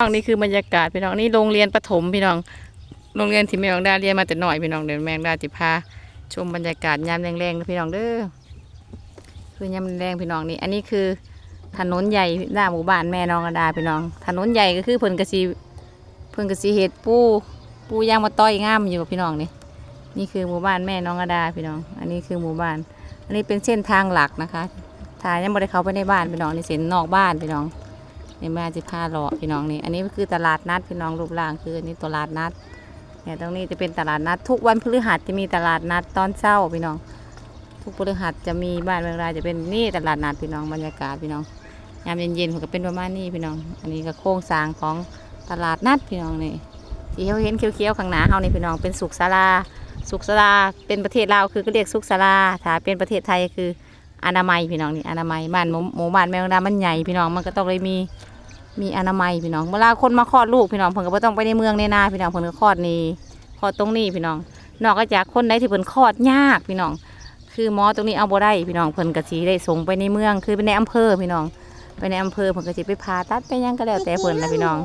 น้องนี่คือบรรยากาศพี่น้องนี่โรงเรียนประถมพี่น้อง โรงเรียนที่แมงดาเรียนมาแต่หน่อยพี่น้องเดี๋ยวแมงดาจิพาชมบรรยากาศยามแรงๆพี่น้องเด้อคือยามแรงพี่น้องนี่ อันนี้คือถนนใหญ่หน้าหมู่บ้านแม่น้องกระดาพี่น้อง ถนนใหญ่ก็คือเพิ่นกระซีเพิ่นกระซีเห็ดปูปูย่างมาต้อยง่ามอยู่พี่น้องนี่นี่คือหมู่บ้านแม่น้องกระดาพี่น้อง อันนี้คือหมู่บ้าน อันนี้เป็นเส้นทางหลักนะคะถ้ายังไม่ได้เข้าไปในบ้านพี่น้องนี่เส้นนอกบ้านพี่น้อง ในบ้านจะพาเลาะพี่น้องนี่อันนี้คือตลาดนัดพี่น้องรูปร่างคืออันนี้ตลาดนัดเนี่ยตรงนี้จะเป็นตลาดนัด ทุกวันพฤหัสจะมีตลาดนัดตอนเช้าพี่น้อง ทุกพฤหัสจะมีบ้านเมืองรายจะเป็นนี่ตลาดนัดพี่น้องบรรยากาศพี่น้องยามเย็นๆผมก็เป็นประมาณนี้พี่น้อง อันนี้ก็โครงสร้างของตลาดนัดพี่น้องนี่ที่เขาเห็นเขียวๆข้างหน้าเขานี่พี่น้องเป็นสุขศาลาสุขศาลาเป็นประเทศลาวคือก็เรียกสุขศาลาถ้าเป็นประเทศไทยคือ อนามัยพี่น้องนี่อนามัยบ้านหมู่หมู่บ้านแมวดามันใหญ่พี่น้องมันก็ต้องเลยมีมีอนามัยพี่น้องเวลาคนมาคลอดลูกพี่น้องเพิ่นก็บ่ต้องไปในเมืองในนาพี่น้องเพิ่นก็คลอดนี่คลอดตรงนี้พี่น้องนอกจากคนใดที่เพิ่นคลอดยากพี่น้อง คือหมอตรงนี้เอาบ่ได้พี่น้องเพิ่นก็สิได้ส่งไปในเมืองคือไปในอำเภอพี่น้อง ไปในอำเภอเพิ่นก็สิไปผ่าตัดไปยังก็แล้วแต่เพิ่นนะพี่น้อง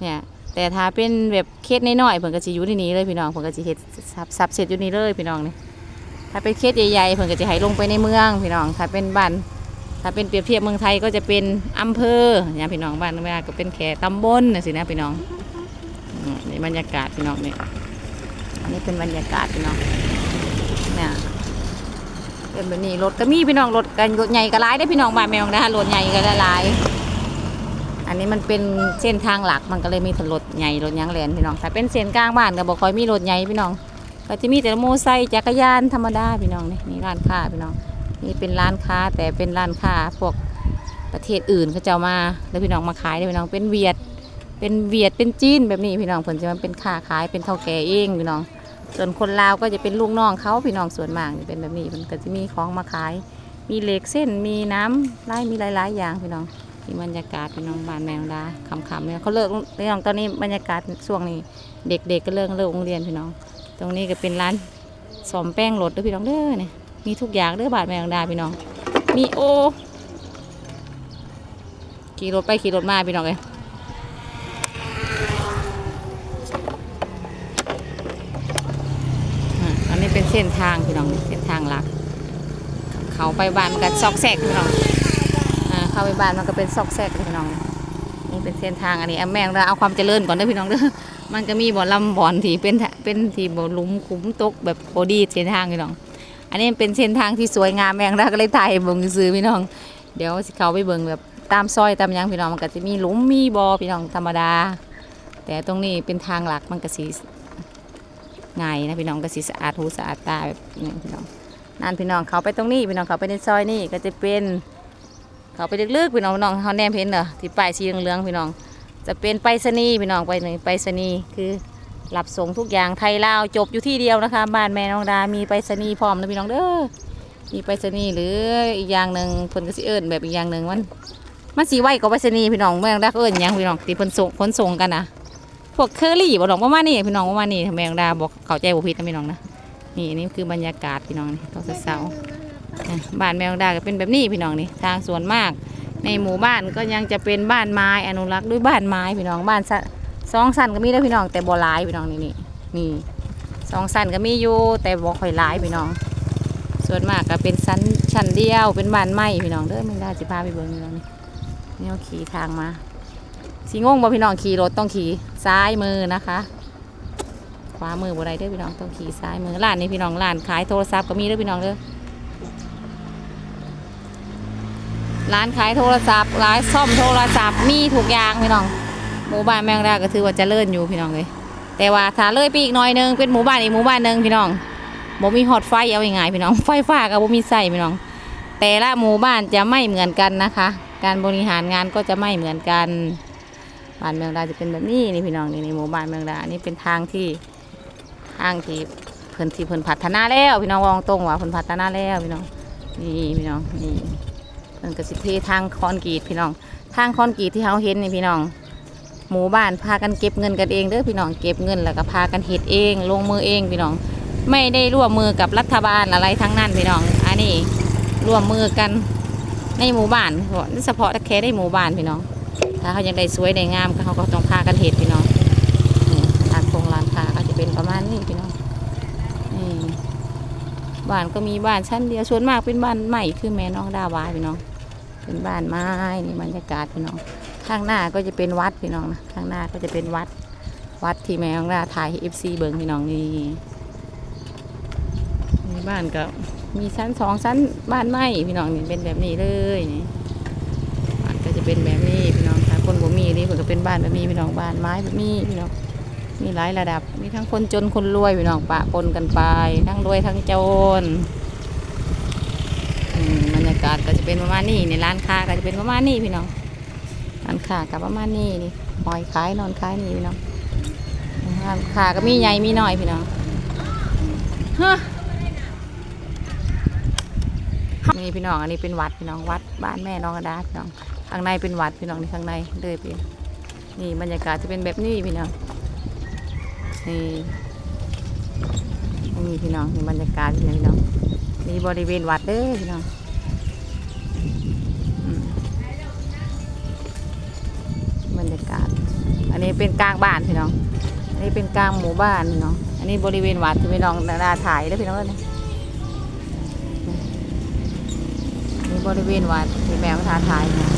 เนี่ยแต่ถ้าเป็นแบบเคสน้อยๆเพิ่นก็สิอยู่ที่นี่เลยพี่น้องเพิ่นก็สิเฮ็ดสับสับเสร็จอยู่นี่เลยพี่น้องนี่ ถ้าเป็นเคสใหญ่ๆเพิ่นก็จะให้ลงไปในเมืองพี่น้อง ถ้าเป็นบ้าน ถ้าเป็นเปรียบเทียบเมืองไทยก็จะเป็นอำเภอเนี่ยพี่น้องบ้านเมืองก็เป็นแค่ตำบลน่ะสินะพี่น้องอืมนี่บรรยากาศพี่น้องนี่อันนี้เป็นบรรยากาศพี่น้องเนี่ยเป็นแบบนี้รถก็มีพี่น้องรถกันรถใหญ่ก็หลายได้พี่น้องบ้านแมวนะคะรถใหญ่ก็หลายอันนี้มันเป็นเส้นทางหลักมันก็เลยมีถรถใหญ่รถยางแลนพี่น้องถ้าเป็นเส้นกลางบ้านก็บอกคอยมีรถใหญ่พี่น้อง ก็จะมีแต่โมไซค์จักรยานธรรมดาพี่น้องนี่นี่ร้านค้าพี่น้องนี่เป็นร้านค้าแต่เป็นร้านค้าพวกประเทศอื่นเขาจะมาแล้วพี่น้องมาขายเลยพี่น้องเป็นเวียด เป็นเวียดเป็นจีนแบบนี้พี่น้องเพิ่นจะมาเป็นค้าขายเป็นเท่าแก่เองพี่น้อง ส่วนคนลาวก็จะเป็นลูกน้องเขาพี่น้องส่วนมากจะเป็นแบบนี้มันก็จะมีของมาขาย มีเหล็กเส้นมีน้ำไล่มีหลายๆอย่างพี่น้องที่บรรยากาศพี่น้องบ้านแมงดาคำๆเนี่ยเขาเลิกพี่น้องตอนนี้บรรยากาศช่วงนี้ เด็กๆก็เลิกเลิกโรงเรียนพี่น้อง ตรงนี้ก็เป็นร้านสอมแป้งรถด้วยพี่น้องเด้อเนี่ยมีทุกอย่างเด้อบาทแมงดาพี่น้อง มีโอ ขี่รถไปขี่รถมาพี่น้องเลยอันนี้เป็นเส้นทางพี่น้องเส้นทางหลัก เขาไปบ้านมันก็ซอกแซกพี่น้องอ่าเข้าไปบ้านมันก็เป็นซอกแซกพี่น้องนี่เป็นเส้นทางอันนี้แม่งเราเอาความเจริญก่อนเด้อพี่น้องเด้อ มันก็มีบ่อลำบ่อนที่เป็นเป็นที่บ่อลุมขุมตกแบบโบดีเส้นทางพี่น้อง อันนี้เป็นเส้นทางที่สวยงามแมงเราก็เลยถ่ายเบิ่งซื้อพี่น้อง เดี๋ยวสิเขาไปเบิ่งแบบตามซอยตามยังพี่น้องมันก็จะมีหลุมมีบ่อพี่น้องธรรมดา แต่ตรงนี้เป็นทางหลักมันก็สิง่ายนะพี่น้องก็สิสะอาดหูสะอาดตาแบบนี้พี่น้องนั่นพี่น้องเขาไปตรงนี้พี่น้องเขาไปในซอยนี่ก็จะเป็น เขาไปลึกๆพี่น้องพี่น้องเขาแนมเห็นเหรอที่ป้ายสีเหลืองๆพี่น้อง จะเป็นไปรษณีย์พี่น้องไปหนึ่งไปรษณีย์คือรับส่งทุกอย่างไทยลาวจบอยู่ที่เดียวนะคะบ้านแม่น้องดา มีไปรษณีย์พร้อมนะพี่น้องเด้อมีไปรษณีย์หรืออีกอย่างหนึ่งเพิ่นก็สิเอิ้นแบบอีกอย่างหนึ่งมันมันสีไว้กว่าไปรษณีย์พี่น้องแม่น้องดาก็เอิ้นหยังพี่น้องที่เพิ่นส่งขนส่งกันนะพวกเคอรี่บ่ดอกประมาณนี้พี่น้องประมาณนี้แม่น้องดาบอกเข้าใจบ่ผิดนะพี่น้องนะนี่นี่คือบรรยากาศพี่น้องนี่ตอนเช้าบ้านแมวดาก็เป็นแบบนี้พี่น้องนี่ทางสวนมาก ในหมู่บ้านก็ยังจะเป็นบ้านไม้อนุรักษ์ด้วยบ้านไม้พี่น้องบ้านสองสั้นก็มีแล้วพี่น้องแต่บ่หลายพี่น้องนี่นี่นี่สองสั้นก็มีอยู่แต่บ่ค่อยหลายพี่น้อง ส่วนมากก็เป็นชั้นชั้นเดียวเป็นบ้านไม้พี่น้องเด้อแมงดาสิพาไปเบิ่งพี่น้องนี่นี่เอาขี่ทางมาสีงงบ่พี่น้องขี่รถต้องขี่ซ้ายมือนะคะขวามือบ่ได้เด้อพี่น้องต้องขี่ซ้ายมือร้านนี้พี่น้องร้านขายโทรศัพท์ก็มีเด้อพี่น้องเด้อ ร้านขายโทรศัพท์ ร้านซ่อมโทรศัพท์มีทุกอย่างพี่น้อง หมู่บ้านแมงดาก็ถือว่าเจะเลิ่นอยู่พี่น้องเลย แต่ว่าถ้าเลยไปอีกหน่อยหนึงเป็นหมู่บ้านอีกหมู่บ้านหนึงพี่น้องบ่มีฮอตไฟเอาง่ายๆพี่น้อง ไฟฟ้าก็บ่มีใส่พี่น้อง แต่ละหมู่บ้านจะไม่เหมือนกันนะคะ การบริหารงานก็จะไม่เหมือนกัน บ้านเมืองดาจะเป็นแบบนี้นี่พี่น้องนี่ในหมู่บ้านเมืองดานี่เป็นทางที่ทางที่เพิ่นที่เพิ่นพัฒนาแล้ว พี่น้องวาตรงว่าเพิ่นพัฒนาแล้วพี่น้องนี่พี่น้องนี่ เพิ่นก็สิเททางคอนกรีตพี่น้อง ทางคอนกรีตที่เขาเห็นนี่พี่น้อง หมู่บ้านพากันเก็บเงินกันเองเด้อพี่น้องเก็บเงินแล้วก็พากันเฮ็ดเอง ลงมือเองพี่น้อง ไม่ได้ร่วมมือกับรัฐบาลอะไรทั้งนั้นพี่น้อง อันนี้ร่วมมือกันในหมู่บ้านเฉพาะแต่แค่ในหมู่บ้านพี่น้อง ถ้าเขายังได้สวยได้งามเขาก็ต้องพากันเห็ดพี่น้องนี่ทางโครงร้านค้าก็จะเป็นประมาณนี้พี่น้องนี่ บ้านก็มีบ้านชั้นเดียวส่วนมากเป็นบ้านใหม่คือแม่น้องดาวาพี่น้อง เป็นบ้านไม้นี่บรรยากาศพี่น้อง ข้างหน้าก็จะเป็นวัดพี่น้องนะข้างหน้าก็จะเป็นวัดวัดที่แม่น้องดาถ่ายเอฟซีเบิงพี่น้องนี่มีบ้านก็มีชั้นสองชั้นบ้านไม้พี่น้องนี่เป็นแบบนี้เลยนี่บ้านก็จะเป็นแบบนี้พี่น้องค่ะคนบ่มีนี่คนก็เป็นบ้านแบบนี้พี่น้องบ้านไม้แบบนี้พี่น้อง มีหลายระดับ มีทั้งคนจนคนรวยพี่น้องปะปนกันไป ทั้งรวยทั้งจนอืมบรรยากาศก็จะเป็นประมาณนี้ในร้านค้าก็จะเป็นประมาณนี้พี่น้องร้านค้าก็ประมาณนี้นี่หอยขายนอนขายนี่พี่น้องร้านค้าก็มีใหญ่มีน้อยพี่น้องฮะนี่พี่น้องอันนี้เป็นวัดพี่น้องวัดบ้านแม่น้องกระดาษพี่น้องข้างในเป็นวัดพี่น้องนี่ข้างในเลยพี่นี่บรรยากาศจะเป็นแบบนี้พี่น้อง นี่นี่พี่น้องนี่บรรยากาศพี่น้องนี่บริเวณวัดเด้อพี่น้องอืมบรรยากาศ อันนี้เป็นกลางบ้านพี่น้อง อันนี้เป็นกลางหมู่บ้านพี่น้อง อันนี้บริเวณวัดที่พี่น้องดาถ่ายแล้วพี่น้องเอ้ยนี่นี่บริเวณวัดที่แมวทาถ่ายนะ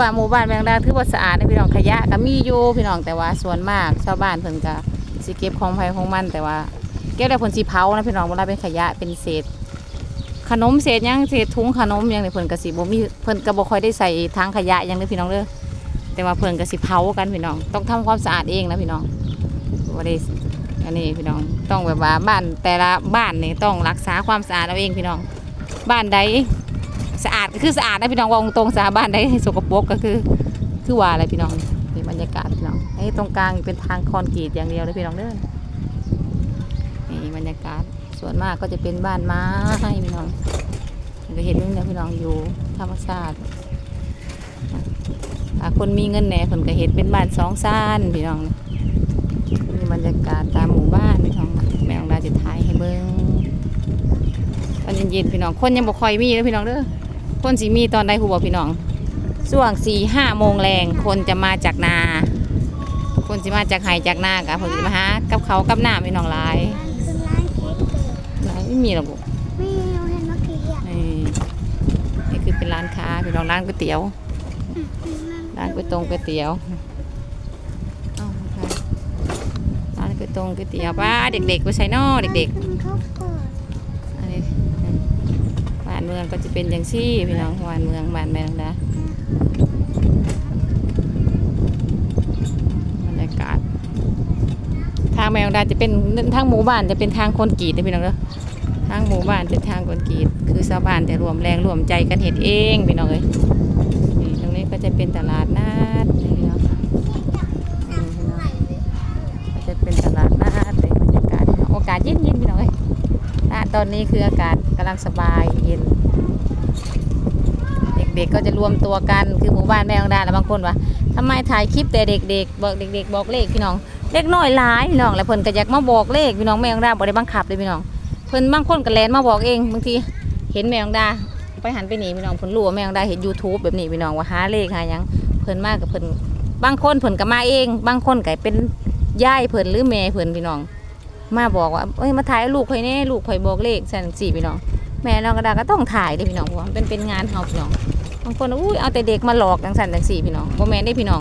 ว่าหมู่บ้านแมงดาถือว่าสะอาดนะพี่น้องขยะก็มีอยู่พี่น้องแต่ว่าส่วนมากชาวบ้านเพิ่นก็สิเก็บของไผของมันแต่ว่าเก็บได้ผลสิเผานะพี่น้องเวลาเป็นขยะเป็นเศษ ขนมเศษหยังเศษถุงขนมหยังเนี่ยเพิ่นก็สิบ่มีเพิ่นก็บ่ค่อยได้ใส่ทางขยะหยังเด้อพี่น้องเด้อแต่ว่าเพิ่นก็สิเผากันพี่น้อง ต้องทำความสะอาดเองนะพี่น้องบ่ได้อันนี้พี่น้องต้องแบบว่าบ้านแต่ละบ้านนี่ต้องรักษาความสะอาดเอาเองพี่น้อง บ้านใด สะอาดคือสะอาดนะพี่น้องว่าตรงสะอาดบ้านได้สกปรกก็คือ คือว่าอะไรพี่น้องนี่บรรยากาศพี่น้องไอ้ตรงกลางเป็นทางคอนกรีตอย่างเดียวเลยพี่น้องเด้อนี่บรรยากาศส่วนมากก็จะเป็นบ้านไม้พี่น้องก็เห็นนี่นะพี่น้องอยู่ธรรมชาติถ้าคนมีเงินแหน่คนก็เห็นเป็นบ้านสองซ่านพี่น้องนี่บรรยากาศตามหมู่บ้านพี่น้องแม่ของดาจะถ่ายให้เบิ้งตอนเย็นๆพี่น้องคนยังบ่ค่อยมีเลยพี่น้องเด้อ คนสิมีตอนใดครูบอกพี่น้องช่วงสี่ห้าโมงแรงคนจะมาจากนา คนสิมาจากไห่จากนากะผมสิมาหากับเขาวกับหน้าพี่น้องหลายร้านคือร้านเค้กเกิดหลายไม่มีหรอกลูกไม่เอาเห็นเมื่อกี้อะนี่นี่คือเป็นร้านค้าพี่น้องร้านก๋วยเตี๋ยวร้านก๋วยตรงก๋วยเตี๋ยวเอ้าค่ะร้านก๋วยตรงก๋วยเตี๋ยวป้าเด็กๆไปใส่นอเด็กๆ องก็จะเป็นอย่างซี่พี่น้องทวานเมืองบ้านแมงนนะบรรยากาศ ทางแมงดาจะเป็นทางหมู่บ้านจะเป็นทางคนกีดนะพี่น้องเด้อทางหมู่บ้านเป็นทางคนกีด คือชาวบ้านจะรวมแรงรวมใจกันเห็ดเองพี่น้องเอ้ยตรงนี้ก็จะเป็นตลาดหน้านี่พี่น้องนี่พี่น้องก็จะเป็นตลาดนัดในบรรยากาศโอกาสเย็นๆพี่น้องเอ้ย ณต อนนี้คืออากาศกำลังสบายเย็น เด็กๆก็จะรวมตัวกันคือหมู่บ้านแม่ของดาแล้วบางคนว่าทำไมถ่ายคลิปแต่เด็กๆบอกเด็ก ๆ บอกเลขพี่น้องเล็กน้อยหลายพี่น้องแล้วเพิ่นก็อยากมาบอกเลขพี่น้องแม่ของดาบ่ได้บังคับเลยพี่น้องเพิ่นบางคนก็แลนมาบอกเองบางทีเห็นแม่ของดาไปหันไปหนีพี่น้องเพิ่นรู้ว่าแม่ของดาเห็น YouTube แบบนี้พี่น้องว่าหาเลขหายังเพิ่นมากกับเพิ่นบางคนเพิ่นก็มาเอง บางคนก็เป็นย่ายเพิ่นหรือแม่เพิ่นพี่น้อง มาบอกว่าเอ้ยมาถ่ายลูกข่อยแน่ลูกข่อยบอกเลขสันสี่พี่น้อง แม่น้องกระดาก็ต้องถ่ายเด้พี่น้องเพราะมันเป็นเป็นงานเฮาพี่น้องบางคนอุ้ยเอาแต่เด็กมาหลอกจังสันจังสี่พี่น้องบ่แม่นได้พี่น้อง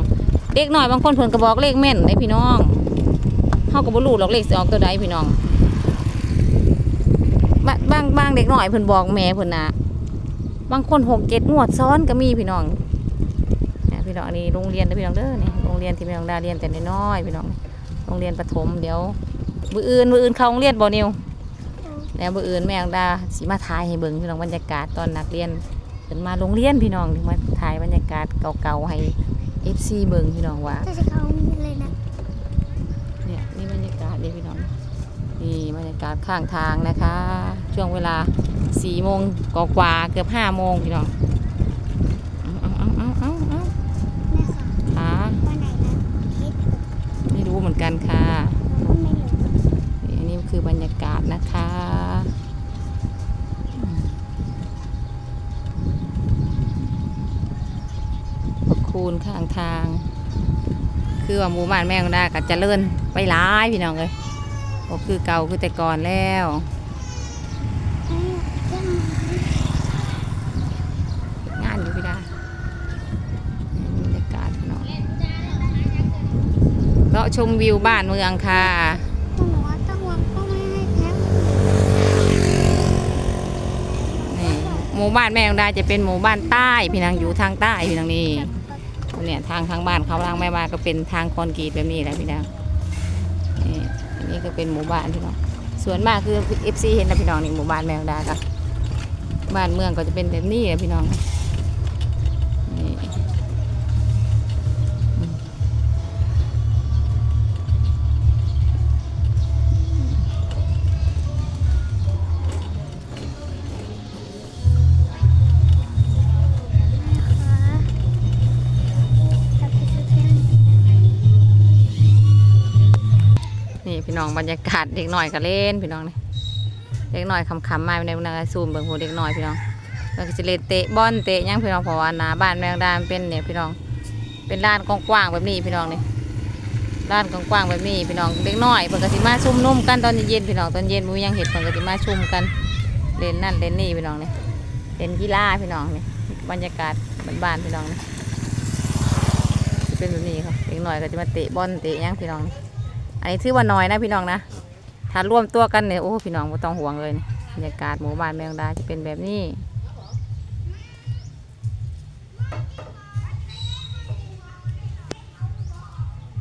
เด็กน้อยบางคนเพิ่นก็บอกเลขแม่นได้พี่น้องเฮาก็บ่รู้หรอกเลขสิออกตัวใดพี่น้องบางบางบางเด็กน้อยเพิ่นบอกแม่เพิ่นนะบางคนหกเจ็ดงวดซ้อนก็มีพี่น้องเนี่ยพี่น้องอันนี้โรงเรียนเด้พี่น้องเด้อนี่โรงเรียนที่แม่น้องดาเรียนแต่น้อยพี่น้องโรงเรียนประถมเดี๋ยว มืออื่นมืออื่นเข้าโรงเรียนบ่นิวแล้วมืออื่นแม่อังดาสิมาถ่ายให้เบิ่งพี่น้องบรรยากาศตอนนักเรียนเพิ่นมาโรงเรียนพี่น้องที่มาถ่ายบรรยากาศเก่าๆให้ FC เบิ่งพี่น้องว่าถ้าจะเขาเลยนะเนี่ยนี่บรรยากาศเลยพี่น้องนี่บรรยากาศข้างทางนะคะ ช่วงเวลา4โมงกว่าๆเกือบ5โมงพี่น้องเอาเอาเอาเอาเอาแม่ค่ะขากันค่ะก็ไม่รู้นี่ อันนี้คือบรรยากาศนะคะขอบคูณข้างทาง คือว่าหมู่บ้านแม่งได้ก็เจะเลื่อนไปหลายพี่น้องเลยก็คือเก่าคือแต่ก่อนแล้วงานอยู่พี่ดาบรรยากาศพี่น้องเราะชมวิวบ้านเมืองค่ะ คุณหนูว่าต้องวางก็ไม่ให้แพ็ค นี่ หมู่บ้านแม่ของดาจะเป็นหมู่บ้านใต้พี่นางอยู่ทางใต้พี่นางนี่เนี่ยทางทางบ้านเขาทางแม่บ้านก็เป็นทางคอนกรีตแบบนี้แหละพี่นางนี่อันนี้ก็เป็นหมู่บ้านพี่น้องส่วนมากคือเอฟซีเห็นนะพี่น้องนี่หมู่บ้านแม่ของดาค่ะบ้านเมืองก็จะเป็นแบบนี้แหละพี่น้อง พี่น้องบรรยากาศเด็กหน่อยก็เล่นพี่น้องนี่เด็กหน่อยคำๆมาในนางซูมเบิ่งหัวเด็กหน่อยพี่น้องแล้วก็จะเล่นเตะบอลเตะหยังพี่น้องเพราะว่าหนาบ้านแมงดามเป็นเนี่ยพี่น้อง เป็นลานกว้างๆแบบนี้พี่น้องนี่ลานกว้างๆแบบนี้พี่น้องเด็กหน้อยเพิ่นก็สิมาซุ่มนุ่มกันตอนเย็นพี่น้องตอนเย็นมื้อยังเห็ดเพิ่นก็สิมาชุ่มกันเล่นนั่นเล่นนี่พี่น้องนี่เล่นกีฬาพี่น้องนี่บรรยากาศบ้านๆพี่น้องนี่สิเป็นแบบนี้ครับเด็กหน้อยก็จะมาเตะบอลเตะหยังพี่น้องนี่ อันนี้ถือว่าน้อยนะพี่น้องนะ ถ้าร่วมตัวกันเนี่ยโอ้พี่น้องบ่ต้องห่วงเลยบรรยากาศหมู่บ้านแมงดาจะเป็นแบบนี้